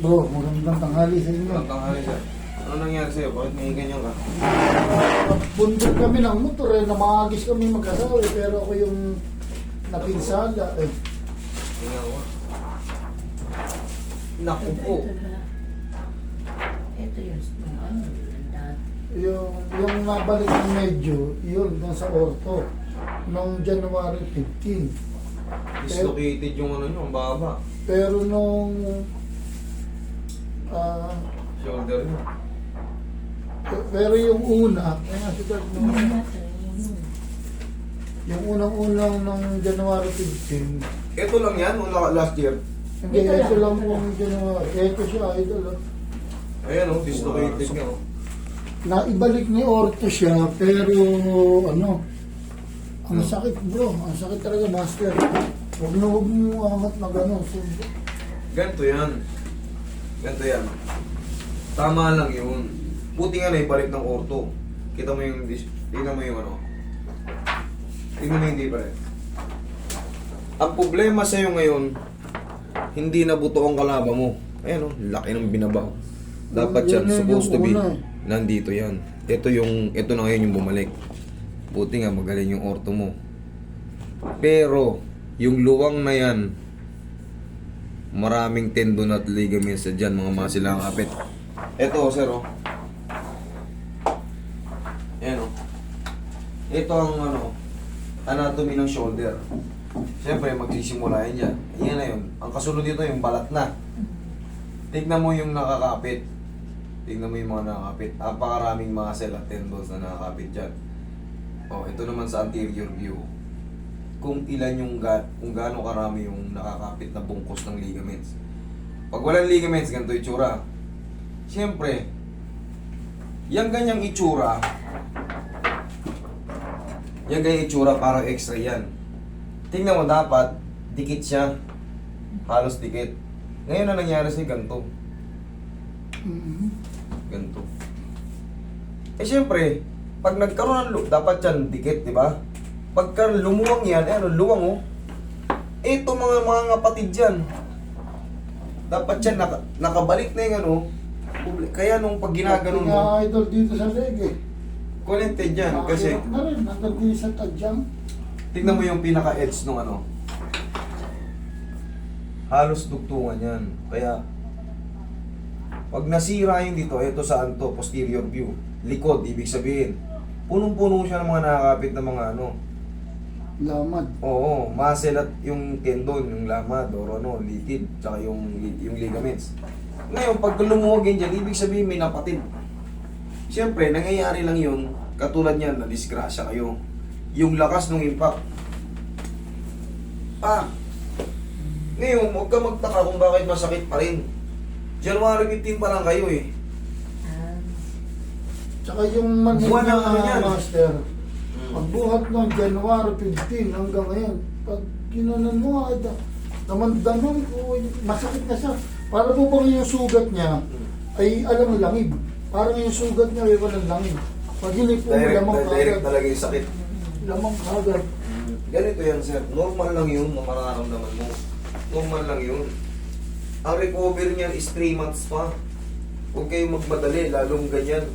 Bro, magandang tanghali sa inyo. Ang tanghali sir. Ano nangyari sa'yo? Bakit may ganyan ka? Bundol kami ng motor eh, namagis kami mag-asawa eh, pero ako yung napinsala eh. Tingnan ko. Naku po. Ito yun. yung Ano, yung dati. Yung, yung nabalik ng medyo, yun, dun sa orto, noong January 15. Dislocated yung ano nyo, ang baba. Pero nung ah, Shoulder nyo. pero yung una, siya Yung nung, dati, yung- yung unang-unang ng January 15, Ito lang yan, nung la- last year. hindi, Ito ito lang. lang yung January. Ito siya, idol. oh. Ayan o, dislocated nga oh. Naibalik ni Orto siya, pero ano, ang sakit bro, ang sakit talaga master. Huwag na huwag mo angat na gano'n. So, Ganito yan. Ganito yan. Tama lang yun. Buti nga na ibalik ng orto. Kita mo yung, tingnan mo yung ano. Tingnan mo yung rin. Ang problema sa'yo ngayon, hindi na buto ang kalaba mo. Ayan o, laki ng binabaw. Dapat yan, supposed to be, nandito yan. Ito yung, ito na ngayon yung bumalik. Buti nga, magaling yung orto mo. Pero, yung luwang na yan, maraming tendon at ligaments dyan, mga masilang kapit. Ito, sir, oh. Ayan, oh. Ito ang, ano, anatomy ng shoulder. Siyempre, magsisimula yan dyan. Yan na yun. Ang kasunod dito, yung balat na. Tignan mo yung nakakapit. Tignan mo yung mga nakakapit. Napakaraming muscle at tendons na nakakapit dyan. Oh, ito naman sa anterior view. Kung ilan yung ga kung gaano karami yung nakakapit na bungkos ng ligaments. Pag walang ligaments, ganito yung itsura. Siyempre, yung ganyang itsura, yung ganyang itsura parang extra yan. Tingnan mo dapat, dikit siya. Halos dikit. Ngayon na nangyari sa ganito. mm, Ganito. Eh siyempre, pag nagkaroon ng loop, dapat yan dikit, di ba? Pagka lumuwang yan, eh ano, luwang oh. Ito mga mga kapatid dyan. Dapat yan, naka, nakabalik na yung ano. Kaya nung pag ginaganon mo, Kaya idol dito sa leg eh. connected yan. Kasi, na rin, nandun din sa tadyang. tignan mo yung pinaka-edge nung ano. Halos dugtungan yan. Kaya, pag nasira yun dito, ito saan to, posterior view. Likod, ibig sabihin. Punong-puno siya ng mga nakakapit na mga ano. Lamad. Oo, muscle at yung tendon, yung lamad, or ano, litid, tsaka yung, yung ligaments. Ngayon, pag lumuwag yan dyan, ibig sabihin may napatid. Siyempre, nangyayari lang yun, katulad yan, na-disgrasya kayo. Yung lakas ng impact. Ah! Ngayon, huwag ka magtaka kung bakit masakit pa rin. January 15 pa lang kayo eh. Ah, Tsaka yung manhid Buwan na yan. master. Pagbuhat ng January 15 hanggang ngayon, pag ginanon mo, ay da, namandaman ko, masakit na siya. Para po bang yung sugat niya, ay alam mo langib. Parang yung sugat niya ay walang langib. Pag hindi po Direct, lamang direct kagad, talaga yung sakit. lamang kagad. Ganito yan, sir. Normal lang yun na mararamdaman mo. Normal lang yun. Ang recovery niyan is 3 months pa. Huwag kayong magmadali, lalong ganyan.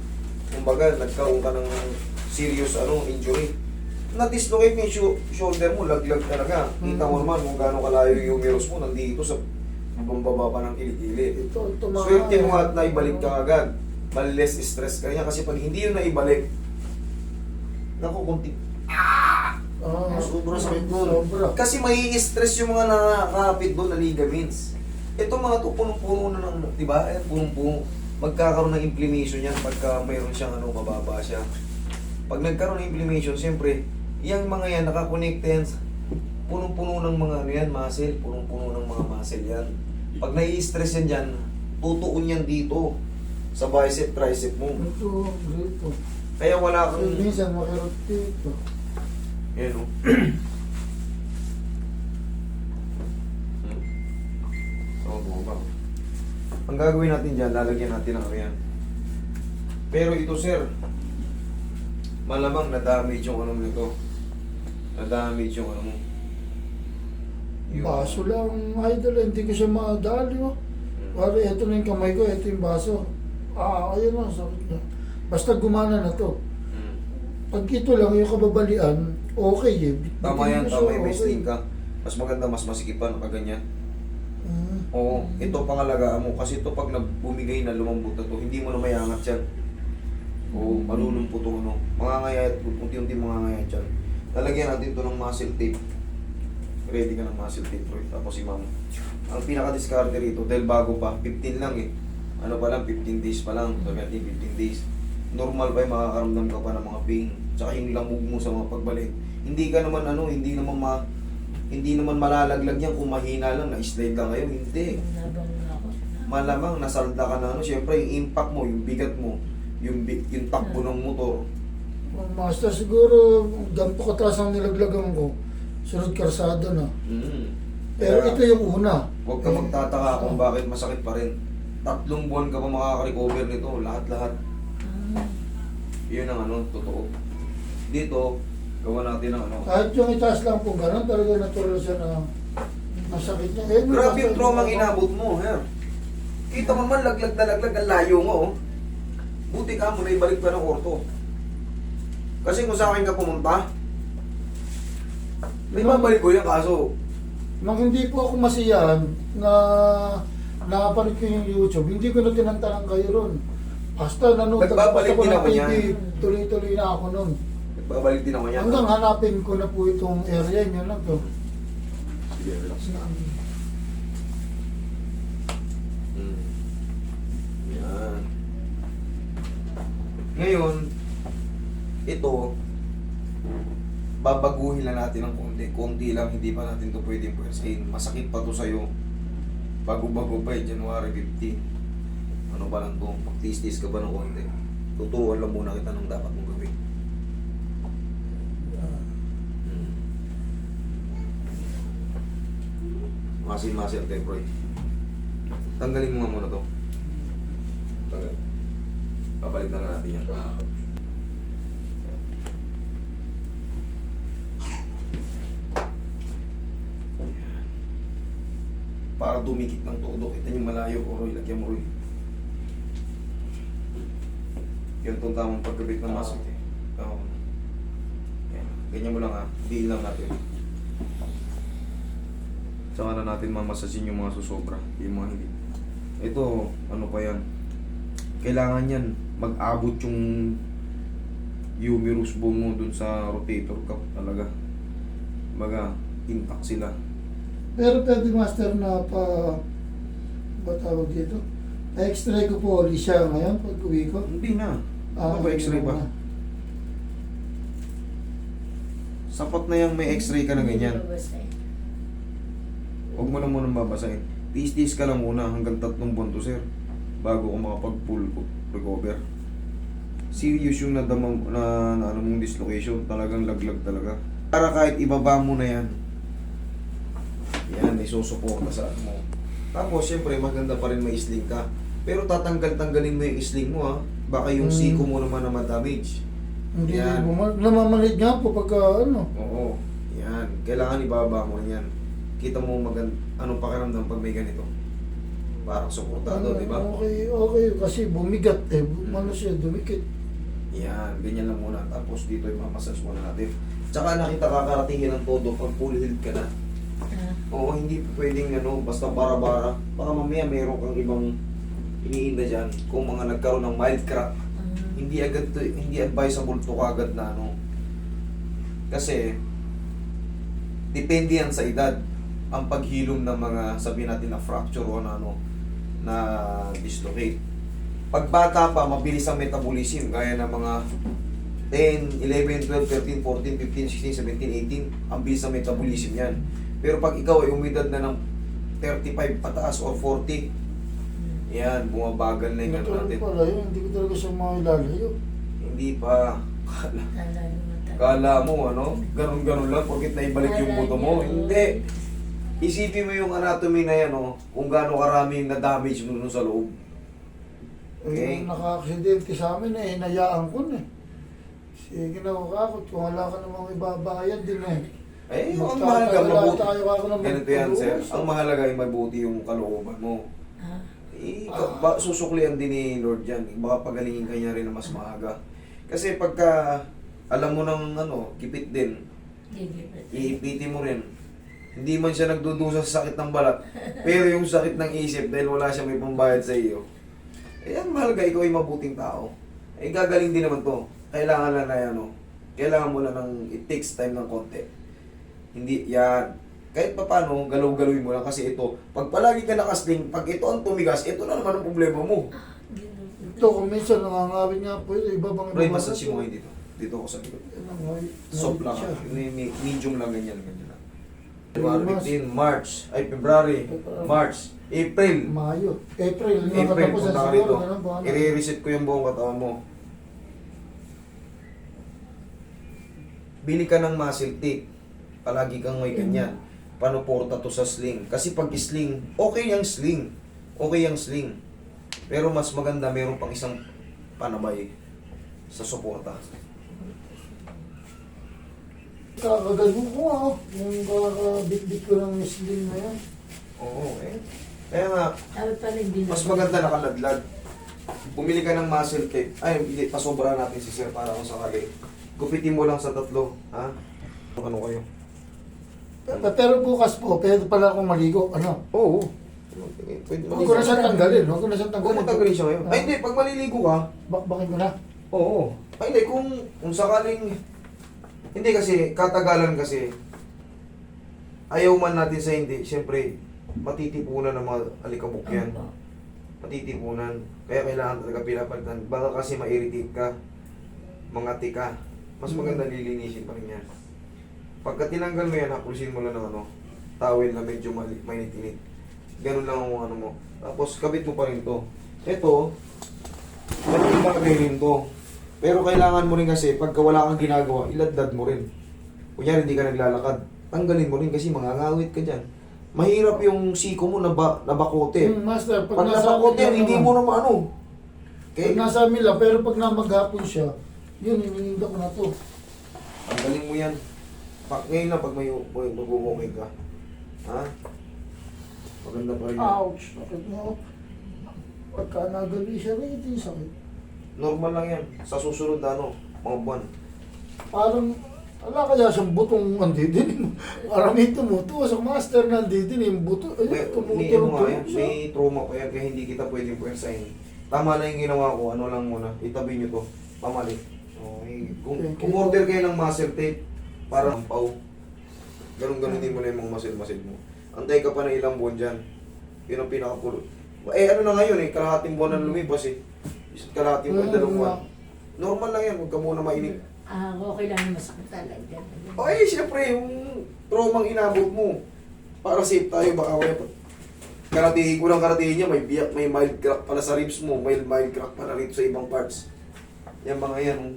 Kumbaga, nagkaroon ka ng serious ano, injury. Na-dislocate yung sho- shoulder mo, laglag talaga. Kita mo naman kung gaano kalayo yung humerus mo, nandito sa pambaba pa ng kilikili. Ito, tumahan. Swerte mo at naibalik ka agad. Maliles stress ka niya kasi pag hindi yun naibalik, naku, kunti. Ah, Sobrang sakit nun. Sobra. Kasi may stress yung mga nakakapit doon na ligaments. Ito mga to, punong-puno na ng, di ba? Eh, punong-puno. Magkakaroon ng inflammation yan pagka mayroon siyang ano, mababa siya. Pag nagkaroon ng inflammation, siyempre, yung mga yan, nakakonect yan, punong-puno ng mga ano yan, muscle, punong-puno ng mga muscle yan. Pag nai-stress yan dyan, tutuon yan dito sa bicep, tricep mo. Ito, dito. Kaya wala kang... Minsan makirot dito. Yan o. So, bumaba. Ang gagawin natin dyan, lalagyan natin ng ano yan. Pero ito sir, malamang na-damage yung ano nito. Na-damage yung ano mo. Baso lang, idol, hindi ko siya madali. Oh. Hmm. Pare, ito na yung kamay ko, ito yung baso. Ah, ayun na, sakit na. Basta gumana na to. Mm. Pag ito lang, yung kababalian, okay eh. Bit- Tama bitin yan, mo siya, tama yung may okay. sling ka. Mas maganda, mas masikipan ka ganyan. Mm. Oo, ito pangalagaan mo kasi ito pag nabumigay na lumambot na to, hindi mo na mayangat yan. Oo, malulumpot to ano. Mangangayat, unti-unti mangangayat yan. Lalagyan natin to ng muscle tape. Ready ka ng muscle tape, Roy. Tapos si ma'am. Ang pinaka-discarte rito, dahil bago pa, 15 lang eh. Ano pa lang, 15 days pa lang. Sabi natin, 15 days. Normal pa yung makakaramdam ka pa ng mga pain. Tsaka yung lamog mo sa mga pagbalik. Hindi ka naman ano, hindi naman ma... Hindi naman malalaglag yan kung mahina lang, na-slide lang ngayon. Hindi malamang nasalda ka na ano, syempre yung impact mo, yung bigat mo, yung bi- yung takbo ng motor. Ang master, siguro, ganito kataas ang nilaglagan ko. Sunod karsada na. Mm. Pero Kaya, ito yung una. Huwag ka Eh, magtataka kung ah. bakit masakit pa rin. Tatlong buwan ka pa makaka-recover nito, lahat-lahat. Ah, Yun ang ano, totoo. Dito, gawa natin ng ano. Kahit yung itaas lang po gano'n, talaga natural siya na masakit niya. Eh, Grabe yung trauma ang inabot mo, her. Kita mo man, laglag na laglag, ang layo mo, oh. Buti ka mo na ibalik pa ng orto. Kasi kung sa akin ka pumunta, may babalik ko yan, kaso Nung hindi po ako masiyahan na nakapanood ko yung YouTube, hindi ko na tinantanan kayo ron. Basta nanood Nagbabalik basta ko din ng ako TV, niyan. tuloy-tuloy na ako nun. Babalik din ako yan. Hanggang hanapin ko na po itong area nyo lang to. Sige, relax na. Mm. Yan. Ngayon, ito, babaguhin lang natin ng konti. Konti lang, hindi pa natin to pwedeng pwersahin. Masakit pa to sa'yo. Bago-bago pa eh, January 15. Ano ba lang to? Magtis-tis ka ba ng konti? Tuturuan lang muna kita ng dapat mong gawin. Mm. Muscle muscle tape, Roy. Tanggalin mo nga muna to. Tanggal. Papalitan na natin yan. Para dumikit ng todo. Kita niyo malayo ko, Roy. Lagyan mo, Roy. Yan itong tamang pagkabit ng muscle. Oo. Yan. Ganyan mo lang ha. Diin lang natin. Tsaka na natin mamasasin yung mga susobra. Yung mga hindi. Ito, ano pa yan. Kailangan yan mag-abot yung humerus bone mo dun sa rotator cuff talaga. Baga, intact sila. Pero pwede master na pa, ba tawag dito? Pa-x-ray ko po ulit siya ngayon pag uwi ko. Hindi na. Ah, Ano ba x-ray ba? na. Sapat na yung may x-ray ka na ganyan. Huwag mo na munang babasahin. Tiis-tiis ka lang muna hanggang tatlong buwan to, sir. Bago ka makapag-full recover. Serious yung nadama, na, na ano mong dislocation. Talagang laglag talaga. Para kahit ibaba mo na yan. Yan, may susuporta sa ano mo. Tapos, syempre, maganda pa rin may sling ka. Pero tatanggal-tanggalin mo yung sling mo, ha. Baka yung Hmm. siko mo naman na ma-damage. Hindi Yan. bumal. Namamalit nga po pagka ano. Oo. Yan. Kailangan ibaba mo yan. Kita mo magand anong pakiramdam pag may ganito. Parang suportado, Ano, di ba? Okay, okay. Kasi bumigat eh. Hmm. Ano siya, dumikit. Yan. Ganyan lang muna. Tapos dito yung mamasage muna natin. Tsaka nakita kakaratingin ng todo pag full healed ka na. Ah, Oo, hindi pwedeng ano, basta bara-bara. Baka mamaya meron kang ibang iniinda dyan. Kung mga nagkaroon ng mild crack, ah, hindi agad to, hindi advisable to kagad na ano. Kasi depende yan sa edad. Ang paghilom ng mga sabihin natin na fracture o na ano na dislocate. Pag bata pa, mabilis ang metabolism gaya ng mga 10, 11, 12, 13, 14, 15, 16, 17, 18, ang bilis ang metabolism yan. Pero pag ikaw ay umidad na ng 35 pataas or 40, yan, bumabagal na yung ano Natural natin. pala yun. Hindi ko talaga siya mailalayo. Hindi pa. Kala, kala mo, ano? Ganun-ganun lang, porkit na ibalik yung buto mo. Hindi. Isipin mo yung anatomy na yan, oh, kung gaano karami yung na-damage mo sa loob. Okay. Eh, yung naka-aksidente sa amin eh, hinayaan ko na eh. Sige na kakot, kung wala ka namang ibabayad din eh. Eh, ang Magtatawala mahalaga, mabuti. tayo ako ng Ganito yan, sir. Ang mahalaga ay mabuti yung kalooban mo. Ah, Eh, ba, susuklian din ni Lord yan. Baka pagalingin ka niya rin na mas maaga. Kasi pagka alam mo ng ano, kipit din, iipitin mo rin. Hindi man siya nagdudusa sa sakit ng balat, pero yung sakit ng isip dahil wala siya may pambayad sa iyo. Eh, ang mahalaga, ikaw ay mabuting tao. Eh, gagaling din naman to. Kailangan lang na ano, kailangan mo lang ng, it takes time ng konti. Hindi, yan. Kahit pa paano, galaw-galawin mo lang kasi ito, pag palagi ka nakasling, pag ito ang tumigas, ito na naman ang problema mo. Ito, kung minsan nangangawin nga po ito, iba bang Pray, massage mo dito. Dito ako sa likod. Soft Soft lang. Medium lang ganyan, ganyan. February, February 15, March, ay February, March, April. Mayo. April. yung April, nakatapos punta ka rito. I-reset ko yung buong katawan mo. Bili ka ng muscle tape. Palagi kang may ganyan. Panuporta to sa sling. Kasi pag sling, okay yung sling. Okay yung sling. Pero mas maganda, meron pang isang panabay sa suporta. Kakagago ko oh. yung kakabit-bit ko ng sling na yan. Oo, eh. Kaya nga, Sabi pa rin din. mas maganda nakaladlad. Bumili ka ng muscle tape. Ay, hindi, pasobra natin si sir para kung sakali. Gupitin mo lang sa tatlo, ha? Ano kayo? Pero- Pero bukas po, pwede pala akong maligo. Ano? Oo. Pwede Huwag ko na siyang tanggalin. Huwag ko na siyang Kung tanggalin. matanggalin siya ngayon. Ay, hindi. Pag maliligo ka, Bakbakin ko na. oo. Ay, hindi. Kung, kung sakaling... Hindi kasi, katagalan kasi, ayaw man natin sa hindi, siyempre, matitipunan ng mga alikabok yan. Opo. Matitipunan. Kaya kailangan talaga pinapalitan. Baka kasi ma-irritate ka, mga tika. Mas maganda lilinisin pa rin yan. Pagka tinanggal mo yan, hapulsin mo lang ng ano, towel na medyo mali- mainit-init. Ganun lang ang ano mo. Tapos kabit mo pa rin to. Ito, na kagay rin to. Pero kailangan mo rin kasi, pagka wala kang ginagawa, iladlad mo rin. Kunyari, hindi ka naglalakad. Tanggalin mo rin kasi mangangawit ka dyan. Mahirap yung siko mo na, ba, na bakote. Hmm, master, pag, Pag nasa nabakote, hindi naman. mo na maano. Okay? Pag nasa amin lang, pero pag namaghapon siya, yun, inininda ko na to. Tanggalin mo yan. Pag, ngayon lang pag may, may mag-walking ka. Ha? Maganda pa rin. Ouch! Sakit mo. Pagka nagali siya rin, ito yung sakit. Normal lang yan. Sa susunod na ano, mga buwan. Parang, ala kaya siyang butong andidin. Parang may tumutuwa sa master na andidin yung buto. Ano nga tumutulog yan, siya. may trauma pa yan kaya hindi kita pwedeng puwersahin. Tama lang yung ginawa ko, ano lang muna, itabi nyo to, pamali. Okay. Kung, kung order kayo ng muscle tape, para pau, ganun-ganun din mo na yung mga muscle-muscle mo. Antay ka pa na ilang buwan dyan. Yun ang pinakapulo. Eh ano na ngayon eh, kalahating buwan na lumipas eh. Isa't kalahating buwan, Mm, dalawang buwan. nga. Normal lang yan, huwag ka muna mainip. Ah, okay lang masakit talaga. O eh, siyempre, yung traumang inabot mo, para safe tayo, baka wala pa. Karatiin ko lang karatiin niya, may biyak, may mild crack pala sa ribs mo, may mild crack pala rito sa ibang parts. Yan mga yan, oh.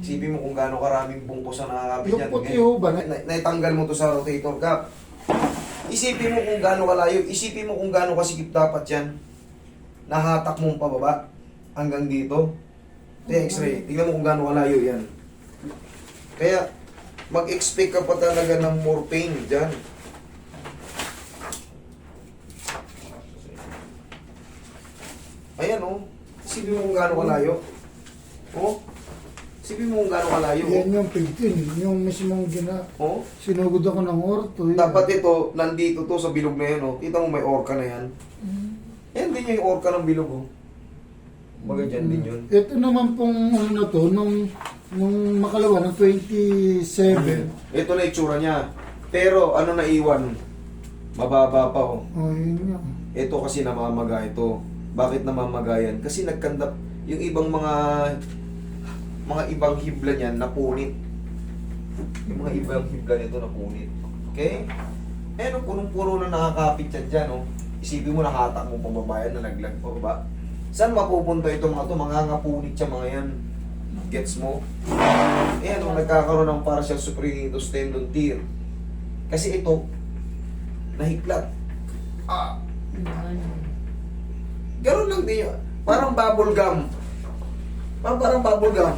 Isipin mo kung gaano karaming bungkos ang nakakapit Yung yan. puti Ngayon, ho ba? na, na- naitanggal mo to sa rotator cuff. Isipin mo kung gaano kalayo, isipin mo kung gaano kasikip dapat yan. Nahatak mong pababa hanggang dito. Te, x-ray. Tingnan mo kung gaano kalayo yan. Kaya, mag-expect ka pa talaga ng more pain dyan. Ayan oh. Isipin mo kung gaano kalayo. Oh. Isipin mo kung gaano kalayo. Yan yung 15, yung mismong gina... Oh. Sinugod ako ng orto. yun. Dapat ito, nandito to sa bilog na yan, oh. Kita mo may orca na yan. Mm. Yan din yung orca ng bilog, oh. Baga dyan din yun. Ito naman pong ano na to, nung, nung makalawa, ng 27. Ito na itsura niya. Pero, ano na iwan? Mababa pa, oh. Oh, yun nga. Ito kasi namamaga ito. Bakit namamagayan? Kasi nagkandap, yung ibang mga mga ibang hibla niyan napunit. Yung mga ibang hibla nito napunit. Okay? Eh, no, punong-puno na nakakapit yan dyan, oh. Isipin mo, nakatak mo pababayan na naglag pa ba? Saan mapupunta ito mga to? Mga ngapunit siya mga yan. Gets mo? Eh, ano, nagkakaroon ng partial suprarenus tendon tear. Kasi ito, nahiklat. Ah? Ganun lang din yun. Parang bubble gum. Parang, parang bubble gum.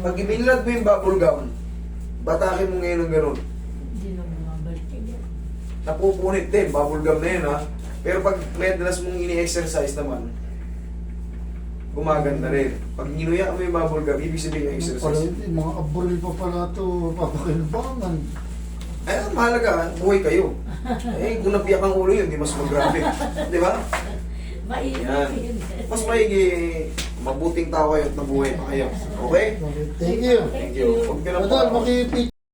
Pag ibinlad mo yung bubble gum, batakin mo ngayon ng ganun. Hindi na bumabalik yan. Napupunit din, bubble gum na yun ha. Pero pag madalas mong ini-exercise naman, gumaganda rin. Pag ginuya mo yung bubble gum, ibig sabihin yung Pala, exercise. hindi, mga abril pa pala ito, papakinabangan. Ay, ang mahalaga, buhay kayo. Eh, kung napiyak ang ulo yun, di mas mag-grabe. Di ba? Yun. Mas maigi, mabuting tao kayo at nabuhay pa kayo. Okay? Thank you. Thank you. Huwag ka na makipit